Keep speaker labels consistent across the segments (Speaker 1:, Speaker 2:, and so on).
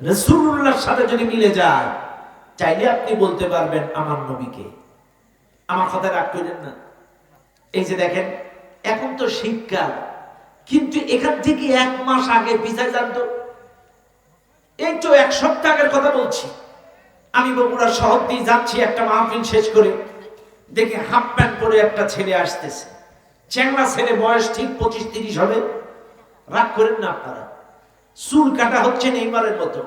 Speaker 1: রসুল্লাহর সাথে যদি মিলে যায়, চাইলে আপনি বলতে পারবেন আমার নবীকে। আমার কথা রাগ করেন না। এই যে দেখেন, এখন তো শীতকাল, কিন্তু এখান থেকে এক মাস আগে পিছায় যান তো। এই তো এক সপ্তাহ আগের কথা বলছি। আমি বগুড়া শহর দিয়ে যাচ্ছি, একটা মাহফিল শেষ করে। দেখে হাফ প্যান্ট পরে একটা ছেলে আসতেছে। চ্যাংড়া ছেলে বয়স ঠিক পঁচিশ তিরিশ হবে। রাগ করেন না আপনারা। চুল কাটা হচ্ছে নেইমারের মতো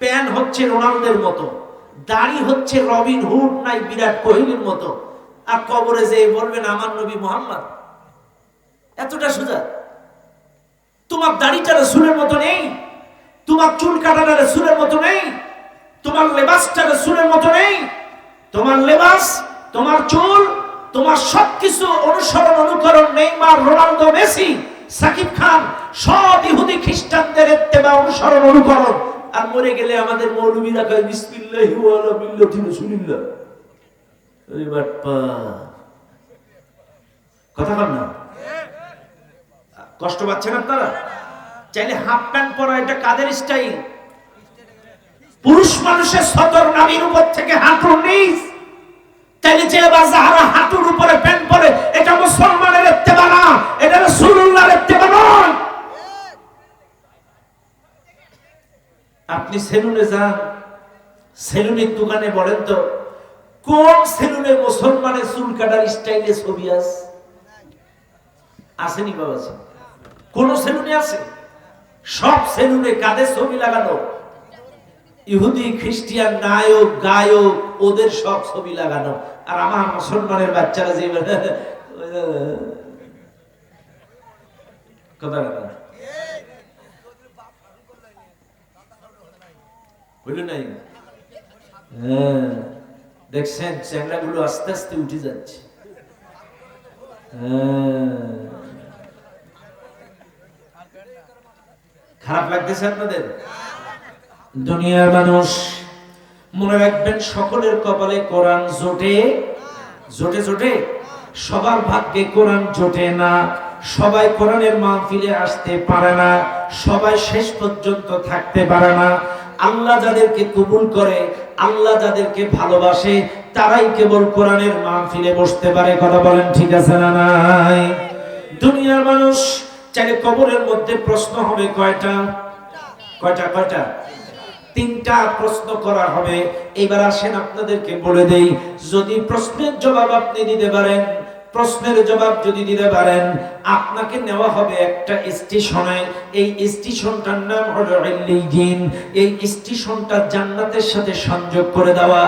Speaker 1: প্যান হচ্ছে রোনাল্ডের মতো, দাড়ি হচ্ছে রবিন হুড, নাই বিরাট কোহলির মতো। আর কবরে যেয়ে বলবেন, আমার নবী মোহাম্মদ। এতটা সোজা। তোমার দাড়িটা রসুলের মতো নেই, তোমার চুল কাটাটা রসুলের মতো নেই, তোমার লেবাসটা রসুলের মতো নেই, তোমার লেবাস, তোমার চুল, তোমার সবকিছু অনুসরণ, অনুকরণ Neymar, Ronaldo, Messi. Sakib Khan, সব ইহুদি খ্রিস্টানদের ইত্তেবা অনুসরণ, অনুকরণ। আর মরে গেলে আমাদের মৌলবীরা কয়, বিসমিল্লাহি ওয়া আলা মিল্লাতি রাসূলিল্লাহ। এই বাটপা কথা বল না। কষ্ট পাচ্ছেন আপনারা? চাইলে হাফ প্যান্ট পরা এটা কাদের স্টাইল? পুরুষ মানুষের সদর নারীর উপর থেকে হাঁটুর নিচ। তাইলে যে বাজাহারা হাঁটুর উপরে প্যান্ট পরে, এটা মুসলমানের ইত্তেবা না এটা রাসূলুল্লাহর ইত্তেবা আপনি সেলুনে যান, সেলুনের দোকানে বলেন তো, কোন সেলুনে মুসলমানের চুল কাটার স্টাইলে ছবি আছে? আসেনি বাবা কোন সেলুনে আছে? সব সেলুনে কাদের ছবি লাগানো? ইহুদি, খ্রিস্টিয়ান, নায়ক, গায়ক, ওদের সব ছবি লাগানো। আর আমার মুসলমানের বাচ্চারা যে হ্যাঁ আস্তে আস্তে উঠে যাচ্ছে। হ্যাঁ। খারাপ লাগতেছে আপনাদের? দুনিয়ার মানুষ, মনে রাখবেন, সকলের কপালে কোরআন জোটে। জোটে জোটে? সবার ভাগ্যে কোরআন জোটে না। সবাই কোরআনের মাহফিলে আসতে পারে না, সবাই শেষ পর্যন্ত থাকতে পারে না। আল্লাহ যাদেরকে কবুল করে, আল্লাহ যাদেরকে ভালোবাসে, তারাই কেবল কোরআনের মাহফিলে বসতে পারে। কথা বলেন ঠিক আছে না নাই? দুনিয়ার মানুষ চাইলে কবরের মধ্যে প্রশ্ন হবে কয়টা? কয়টা কয়টা? তিনটা প্রশ্ন করা হবে। এবার আসেন আপনাদেরকে বলে দেই, যদি প্রশ্নের জবাব আপনি দিতে পারেন প্রশ্নের জবাব যদি দিতে পারেন, আপনাকে নেওয়া হবে একটা স্টেশনে। এই স্টেশনটার নাম হলো ইল্লিয়িন এই স্টেশনটা জান্নাতের সাথে সংযোগ করে দেওয়া।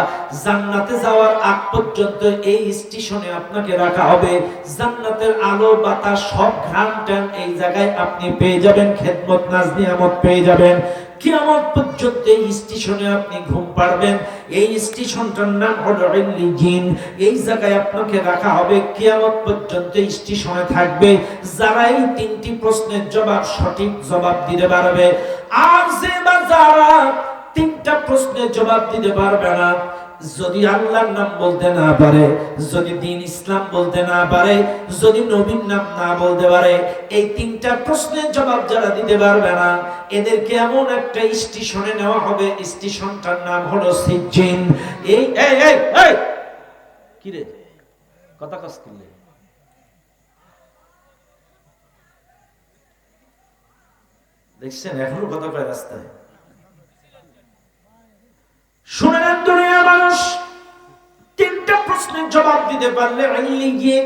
Speaker 1: জান্নাতে যাওয়ার আগ পর্যন্ত এই স্টেশনে আপনাকে রাখা হবে। জান্নাতের আলো, বাতাস, সব ঘ্রাণ টান এই জায়গায় আপনি পেয়ে যাবেন, খেদমত নাজ নিয়ামত পেয়ে যাবেন। কিয়ামত পর্যন্ত এই স্টেশনে আপনি ঘুম পাড়বেন। এই স্টেশনটার নাম হলো ইল্লিয়িন এই জায়গায় আপনাকে রাখা হবে, কিয়ামত পর্যন্ত স্টেশনে থাকবে। যারা এই তিনটি প্রশ্নের জবাব, সঠিক জবাব দিতে পারবে। আর যে বা যারা তিনটা প্রশ্নের জবাব দিতে পারবে না যদি আল্লাহর নাম বলতে না পারে, যদি দিন ইসলাম বলতে না পারে, যদি নবীর নাম না বলতে পারে, এই তিনটা প্রশ্নের জবাব যারা দিতে পারবে না, এদেরকে এমন একটা স্টেশনে নেওয়া হবে। স্টেশনটার নাম হলো সিজিন এই এই এই এই! কি রে? কথা কস করলে দেখছেন, এখনও কথা কয় রাস্তায়। শুনে নেন দুনিয়ার মানুষ। তিনটা প্রশ্নের জবাব দিতে পারলে গিয়ে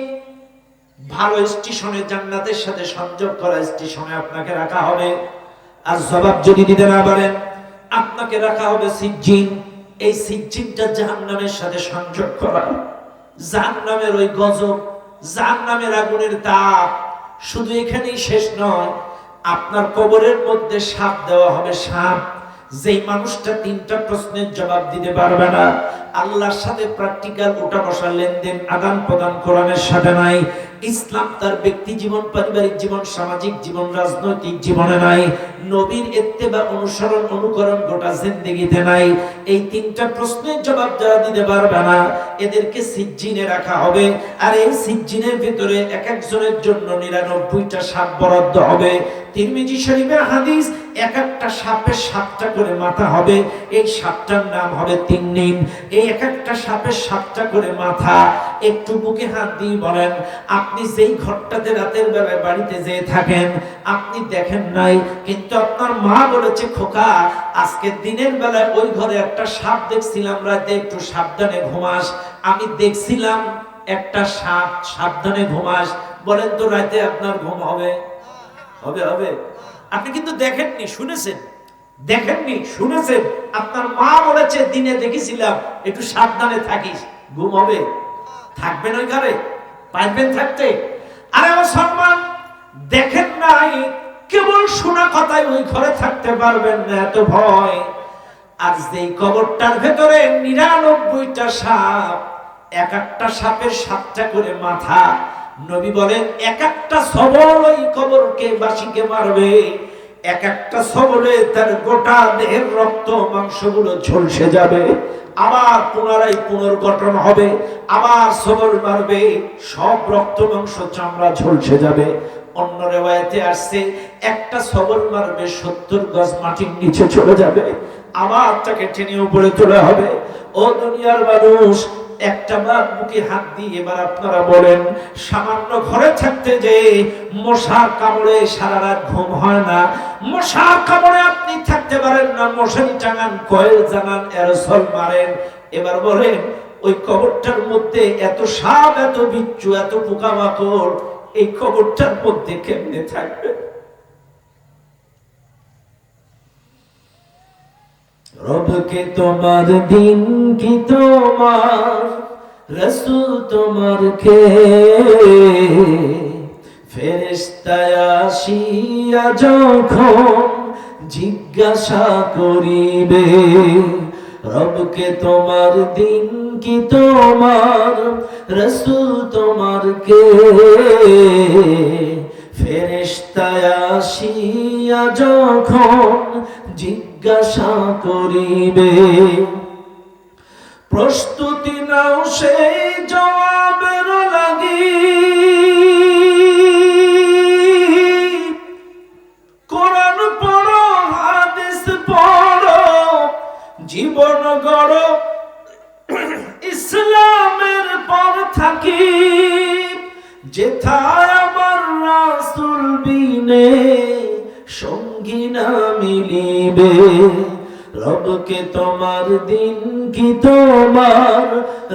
Speaker 1: ভালো স্টেশনে জান্নাতের সাথে সংযোগ করা স্টেশনে আপনাকে রাখা হবে। আর জবাব যদি দিতে না পারেন, আপনাকে রাখা হবে এই সাথে সংযোগ করা। ওই গজব, জাহান্নামের আগুনের তাপ শুধু এখানেই শেষ নয়, আপনার কবরের মধ্যে সাপ দেওয়া হবে সাপ। যেই মানুষটা তিনটা প্রশ্নের জবাব দিতে পারবে না, আল্লাহর সাথে প্র্যাকটিক্যাল ওটা বসা লেনদেন আদান প্রদান কোরআনের সাথে নাই, ইসলাম তার ব্যক্তি জীবন, পারিবারিক জীবন, সামাজিক জীবন, রাজনৈতিক জীবনে নাই, নবীর এত্তেবা অনুসরণ, অনুকরণ গোটা জিন্দেগিতে নাই, এই তিনটা প্রশ্নের জবাব যারা দিতে পারবে না, এদেরকে সিজ্জিনে রাখা হবে, আর এই সিজ্জিনের ভিতরে এক একজনের জন্য নিরানব্বইটা সাপ বরাদ্দ হবে তিরমিজি শরীফের হাদিস, এক একটা সাপের সাতটা করে মাথা হবে, এই সাতটার নাম হবে তিন্নিন এই এক একটা সাপের সাতটা করে মাথা, একটু বুকে হাত দিয়ে বলেন, আপনি যেই ঘরটাতে রাতের বেলায় বাড়িতে যেয়ে থাকেন, আপনি দেখেন নাই, কিন্তু আপনার মা বলেছে, খোকা, আজকে দিনের বেলায় ওই ঘরে একটা সাপ দেখছিলাম, রাতে একটু সাবধানে ঘুমাস। আমি দেখছিলাম একটা সাপ সাবধানে ঘুমাস। বলেন তো, রাতে আপনার ঘুম হবে? হবে হবে। আপনি কিন্তু দেখেননি, শুনেছেন? দেখেননি, শুনেছেন? আপনার মা বলেছে, দিনে দেখেছিলাম, একটু সাবধানে থাকিস, ঘুম হবে। থাকবেন ওই ঘরে পারবেন থাকতে। আরে আমার সম্মান, দেখেন নাই, কেবল শোনা কথায় ওই ঘরে থাকতে পারবেন না, এত ভয়। আর যেই কবরটার ভেতরে নিরানব্বইটা সাপ, এক একটা সাপের সাতটা করে মাথা নবী বলেন, এক একটা সবল ওই কবরকে বাসিকে মারবে। এক একটা সবলে তার গোটা দেহের রক্ত, মাংসগুলো ঝলসে যাবে। আবার পুনরায় পুনর্গঠন হবে, আবার সবল মারবে। সব রক্ত, মাংস, চামড়া ঝলসে যাবে। অন্য রেওয়ায়তে আসছে, একটা সবল মারবে, সত্তর গজ মাটির নিচে চলে যাবে। আবার তাকে টেনে উপরে তোলা হবে। ও দুনিয়ার মানুষ একটা বার বুকে হাত দিয়ে এবার আপনারা বলেন, সামান্য ঘরে থাকতে যে মশার কামড়ে সারা রাত ঘুম হয় না। মশার কামড়ে আপনি থাকতে পারেন না, মশারি টাঙান, কয়েল জানান এরসল মারেন। এবার বলেন, ওই কবরটার মধ্যে এত সাপ, এত বিচ্ছু, এত পোকামাকড়, এই কবরটার মধ্যে কেমনে থাকবে? রবকে তোমার দিন কি তোমার? রসুল তোমার কে? ফেরেস্তায় আসিয়া যখন জিজ্ঞাসা করিবে, রবকে তোমার দিন কি তোমার? রসুল তোমার কে? ফেরেস্তায় আসিয়া যখন জিজ্ঞাসা করিবে প্রস্তুতি নাও সেই জবাবের লাগি। কোরআন পড়ো, হাদিস পড়ো, জীবন গড়, ইসলামের পর থাকি। যেথায় আমার রাসুল বিনে সঙ্গী না মিলিবে। রবকে তোমার দিন কি তোমার?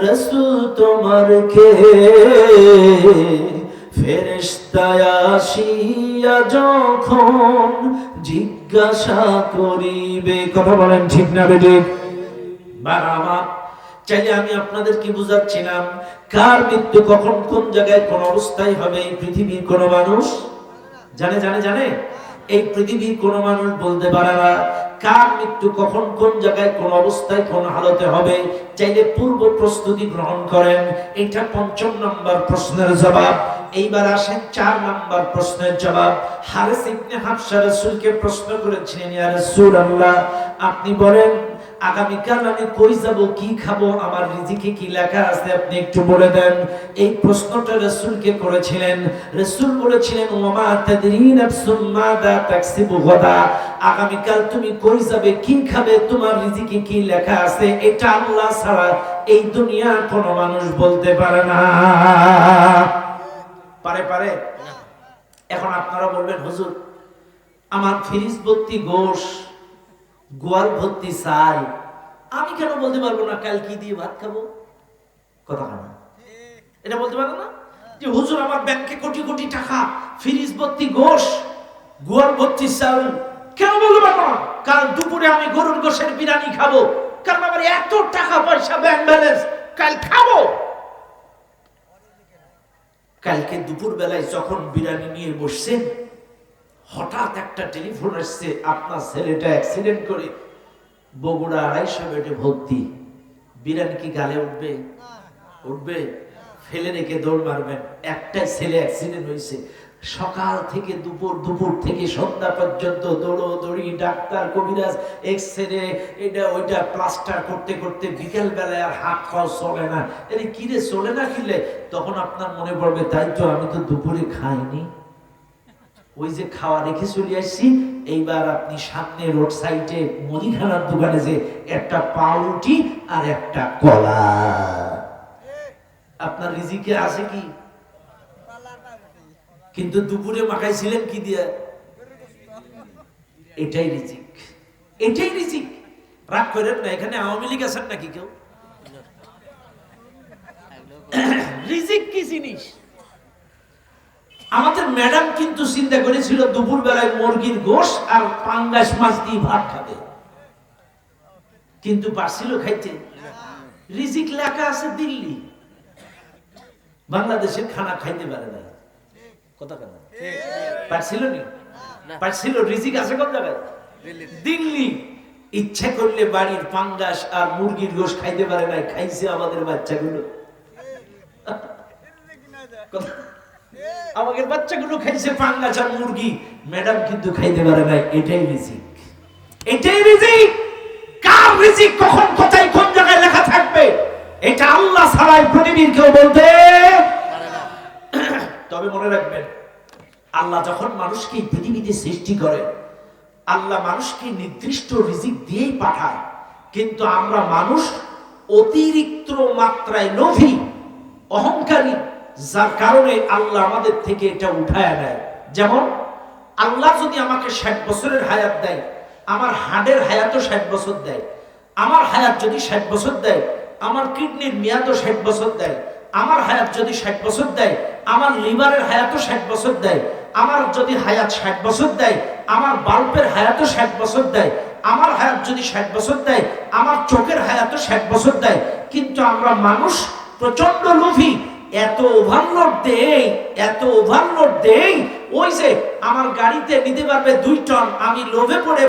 Speaker 1: রসুল তোমার কে যখন জিজ্ঞাসা করিবে, কথা বলেন ঠিক না বুঝাচ্ছিলাম, কার মৃত্যু কখন কোন জায়গায় কোন অবস্থায় হবে, এই পৃথিবীর কোন মানুষ? জানে জানে জানে? এই পৃথিবীর কোন মানুষ বলতে পারে না কার মৃত্যু কখন কোন জায়গায়, কোন অবস্থায়, কোন হালতে হবে, চাইলে পূর্ব প্রস্তুতি গ্রহণ করেন। এটা পঞ্চম নম্বর প্রশ্নের জবাব। এইবার আসেন চার নাম্বার প্রশ্নের জবাব। হারেস ইবনে হাফসা রাসূলকে প্রশ্ন করেছিলেন, ইয়া রাসূলুল্লাহ, আপনি বলেন আগামীকাল আমি কই যাব কি খাব আমার রিজিকে কি লেখা আছে আপনি একটু বলে দেন। এই প্রশ্নটা রাসূলকে করেছিলেন। রাসূল বলেছিলেন ওমা তাদরি নাফসুম মাদা তাকসিবু গাদা। আগামীকাল তুমি কই যাবে কি খাবে তোমার রিজিকে কি লেখা আছে এটা আল্লাহ ছাড়া এই দুনিয়ার কোনো মানুষ বলতে পারে না। পারে পারে? এখন আপনারা বলবেন হুজুর আমার ফ্রিজ ভর্তি গোশ গোয়াল ভর্তি চাই। আমি কেন বলতে পারব না, কাল কি দিয়ে ভাত খাব? কথা না। এটা বলতে পারো না? যে হুজুর, আমার ব্যাংকে কোটি কোটি টাকা, ফ্রিজ ভর্তি গোশ, গোয়াল ভর্তি চাউল কেন বলতে পারব না? কাল দুপুরে আমি গরুর গোশের বিরিয়ানি খাব। কারণ আমার এত টাকা পয়সা ব্যাংক ব্যালেন্স কাল খাব। কালকে দুপুর বেলায় যখন বিরিয়ানি নিয়ে বসছেন হঠাৎ একটা টেলিফোন আসছে, আপনার ছেলেটা অ্যাক্সিডেন্ট করে বগুড়া আড়াইশো বেডে ভর্তি। বিরান কি গালে উঠবে? উঠবে। ফেলে রেখে দৌড় মারবেন। একটাই ছেলে অ্যাক্সিডেন্ট হয়েছে। সকাল থেকে দুপুর দুপুর থেকে সন্ধ্যা পর্যন্ত দৌড়ো, দৌড়ি, ডাক্তার, কবিরাজ এক্স রে এটা, ওইটা প্লাস্টার করতে করতে বিকেল বেলায় আর হাত খাওয়া চলে না। আরে কিরে, চলে না কিলে তখন আপনার মনে পড়বে, তাই তো আমি তো দুপুরে খাইনি। ওই যে খাওয়া রেখে চলে আসছি, এইবার আপনি সামনে রোড সাইডে মুদিখানার দোকানে যে একটা পাউরুটি আর একটা কলা। আপনার রিজিকে আছে কি? কিন্তু দুপুরে মাখাইছিলেন কি দিয়ে? এটাই রিজিক। এটাই রিজিক। রাগ করেন না, এখানে আওয়ামী লীগ আছেন নাকি কেউ? রিজিক কি জিনিস? আমাদের ম্যাডাম কিন্তু চিন্তা করেছিল দুপুর বেলায় মুরগির গোশ আর পাঙ্গাস মাছ দিয়ে ভাত খাবে। কিন্তু পারছিল খাইতে। রিজিক লেখা আছে দিল্লি। বাংলাদেশের খানা খাইতে পারে না। কথা কেন? পারছিল নি? পারছিল রিজিক আছে কোন জায়গায়? দিল্লি। ইচ্ছা করলে বাড়ির পাঙ্গাস আর মুরগির গোশ খাইতে পারে না খাইছে আমাদের বাচ্চাগুলো। কথা- আমাদের বাচ্চাগুলো খাইছে পাঙ্গাস আর মুরগি। ম্যাডাম কিন্তু খাইতে পারে না এটাই রিজিক। এটাই রিজিক। কার রিজিক, কখন, কোথায়, কোন জায়গায় লেখা থাকবে? এটা আল্লাহ ছাড়াই পৃথিবীর কেউ বলতে তবে মনে রাখবেন, আল্লাহ যখন মানুষকে পৃথিবীতে সৃষ্টি করে, আল্লাহ মানুষকে নির্দিষ্ট রিজিক দিয়েই পাঠায়। কিন্তু আমরা মানুষ অতিরিক্ত মাত্রায় লোভী, অহংকারী যার কারণে আল্লাহ আমাদের থেকে এটা উঠায় নেয়। যেমন, আল্লাহ যদি আমাকে ষাট বছরের হায়াত দেয়, আমার হাড়ের হায়াতও ষাট বছর দেয়, আমার হায়াত যদি ষাট বছর দেয়, আমার কিডনির মেয়াদও ষাট বছর দেয়, আমার হায়াত যদি ষাট বছর দেয়, আমার লিভারের হায়াতও ষাট বছর দেয়, আমার যদি হায়াত ষাট বছর দেয়, আমার বাল্বের হায়াতও ষাট বছর দেয়, আমার হায়াত যদি ষাট বছর দেয়, আমার চোখের হায়াতও ষাট বছর দেয়, কিন্তু আমরা মানুষ প্রচণ্ড লোভী এত ওভারলোড দেই, এত ওভারলোড দেই, ওই যে আমার গাড়িতে নিতে পারবে দুই টন আমি লোভে পড়ে